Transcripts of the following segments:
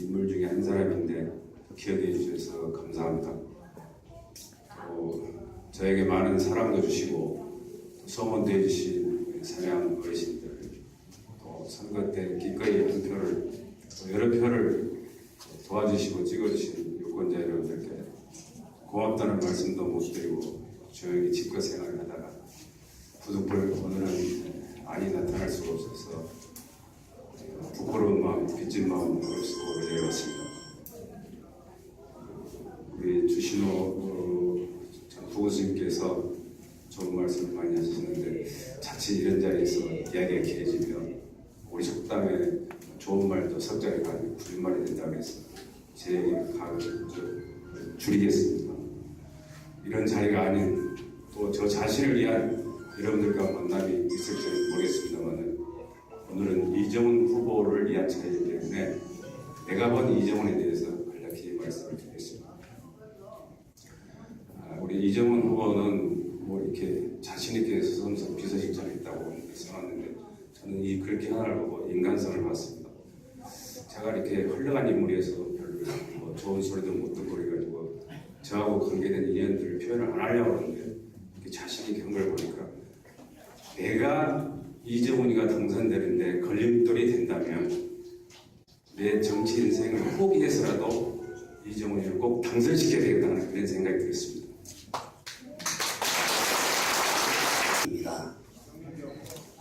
인물 중에 한 사람인데 기억해 주셔서 감사합니다. 또 저에게 많은 사랑도 주시고 또 소원도 해주신 상향 어르신들 또 선거 때 기꺼이 한 표를 또 여러 표를 도와주시고 찍어주신 유권자 여러분들께 고맙다는 말씀도 못 드리고 조용히 집거 생활을 하다가 부득불 오늘은 좋은 말씀을 많이 하셨는데 자칫 이런 자리에서 이야기가 길어지면 우리 속담에 좋은 말도 석자리가 아니고 줄임말이 된다고 해서 제 저, 줄이겠습니다. 이런 자리가 아닌 또 저 자신을 위한 여러분들과 만남이 있을지 모르겠습니다만 오늘은 이정훈 후보를 자리이기 때문에 내가 본 이정훈에 대해서 간략히 말씀을 드리겠습니다. 아, 우리 이정훈 후보는 뭐 이렇게 자신있게 서섬서 비서실장에 있다고 써놨는데 저는 이 글귀 하나를 보고 인간성을 봤습니다. 제가 이렇게 훌륭한 인물이어서 별로 뭐 좋은 소리도 못 듣고 그래가지고 저하고 관계된 인연들을 표현을 안 하려고 하는데 이렇게 자신있게 한걸 보니까 내가 이정훈이가 당선되는데 걸림돌이 된다면 내 정치 인생을 포기해서라도 이정훈이를 꼭 당선시켜야 되겠다는 그런 생각이 들었습니다.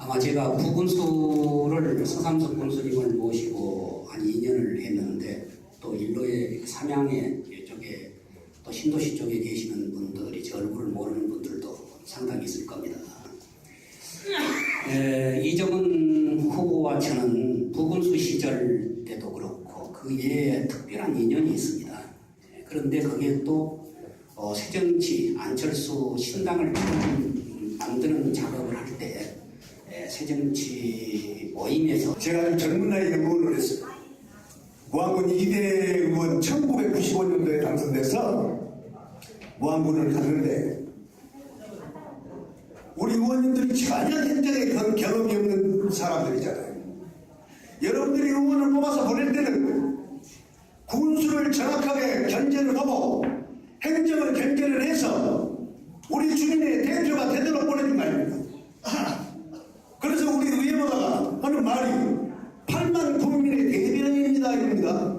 아마 제가 부군수를 서삼석 군수님을 모시고 한 2년을 했는데 또 일로의 삼양에 이쪽에 또 신도시 쪽에 계시는 분들이 제 얼굴을 모르는 분들도 상당히 있을 겁니다. 에, 이정은 후보와 저는 부군수 시절 때도 그렇고 그 외에 특별한 인연이 있습니다. 에, 그런데 그게 또 어, 새정치 안철수 신당을 음, 만드는 작업을 할때 새정치 모임에서 제가 아주 젊은 나이에 의원을 했어요. 무안군 2대 의원 1995년도에 당선돼서 무안군을 갔는데 우리 의원님들이 전혀 현장에 경- 경험이 없는 사람들이잖아요. 여러분들이 의원을 뽑아서 보낼 때는 군수를 정확하게 견제를 하고 행정을 견제를 해서 우리 주민의 대표가 되도록 보내준 거 아닙니까? 그래서 우리 의회보다가 하는 말이 8만 국민의 대변인입니다 이럽니다.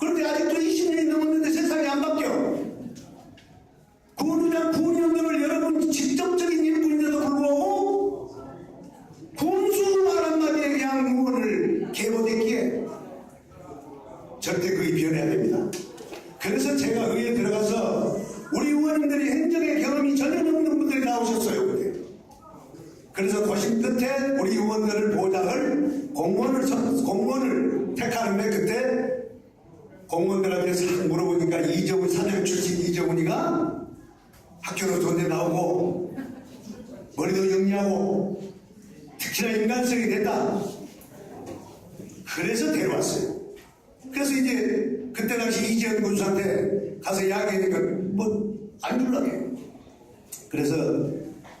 그런데 아직도 20년이 넘었는데 세상이 안 바뀌어. 군의장 군의원들을 여러분 직접적인 일꾼인데도 불구하고 군수 말 한마디에 그냥 의원을 개보댔기에 절대 그게 변해야 됩니다. 그래서 제가 의회에 들어가서 우리 의원님들이 행정의 경험이 전혀 없는 분들이 나오셨어요. 그때. 그래서 고심 의원들을 보장을 공무원을 선- 공무원을 택하는데 그때 공무원들한테 싹 물어보니까 이정훈 사장 출신 이정훈이가 학교도 좋은데 나오고 머리도 영리하고 특히나 인간성이 됐다. 그래서 데려왔어요. 그래서 이제 그때 당시 이재현 군수한테 가서 이야기하니까 뭐안 줄라게. 그래서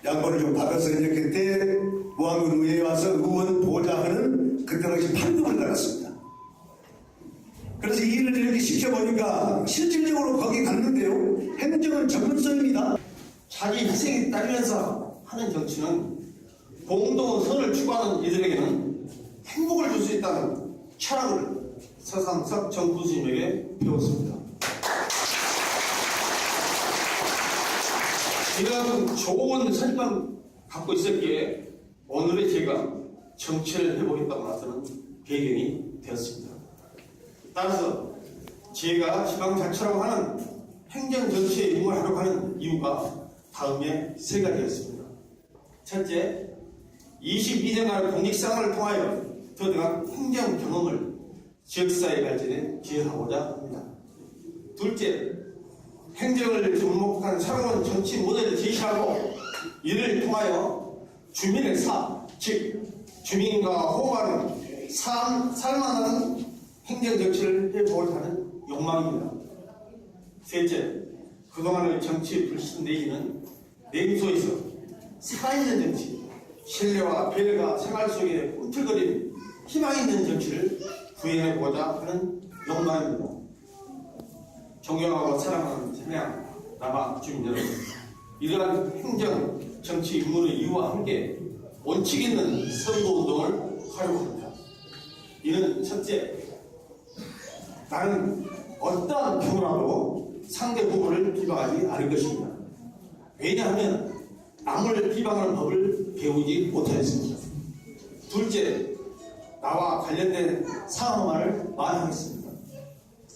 양보를 좀 받아서 이제 그때 무안군 의회에 와서 의원 보좌하는 그때 당시 판금을 달았습니다. 그래서 이 일을 이렇게 시켜보니까 실질적으로 거기 갔는데요. 행정은 전문성입니다. 자기 희생이 따르면서 하는 정치는 공동의 선을 추구하는 이들에게는 행복을 줄 수 있다는 철학을 서상석 전 교수님에게 배웠습니다. 이런 좋은 선입관 갖고 있었기에 오늘의 제가 정치를 해보겠다고 나서는 배경이 되었습니다. 따라서 제가 지방자치라고 하는 행정정치에 입문하려고 하는 이유가 다음에 세 가지였습니다. 첫째, 22년간 공직생활을 통하여 더대한 행정 경험을 지역사회 발전에 기여하고자 합니다. 둘째, 행정을 접목한 새로운 정치 모델을 제시하고 이를 통하여 주민의 삶, 즉 주민과 호흡하는 삶, 살만한 행정 정치를 해보고자 하는 욕망입니다. 셋째, 그동안의 정치 불신 내기는 내부소에서 살아있는 정치, 신뢰와 배려가 생활 속에 꿈틀거리는 희망 있는 정치를 구현해보고자 하는 욕망입니다. 존경하고 사랑하는 찬양 남아 주민 여러분, 이러한 행정, 정치 임무의 이유와 함께 원칙 있는 선거운동을 활용합니다. 이는 첫째, 나는 어떠한 경우라도 상대 후보를 비방하지 않을 것입니다. 왜냐하면 남을 비방하는 법을 배우지 못하였습니다. 둘째, 나와 관련된 상황만을 말하겠습니다.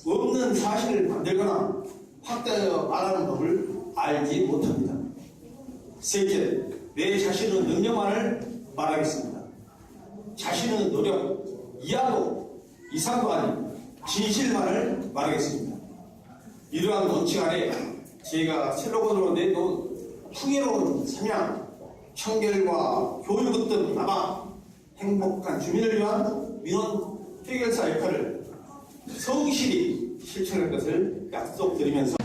없는 사실을 만들거나 확대하여 말하는 법을 알지 못합니다. 셋째, 내 자신의 능력만을 말하겠습니다. 자신의 노력, 이하도 이상도 아닌 진실만을 말하겠습니다. 이러한 원칙 아래 제가 슬로건으로 내놓은 풍요로운 삼양, 청결과 교육 등 남아 행복한 주민을 위한 민원 해결사 역할을 성실히 실천할 것을 약속드리면서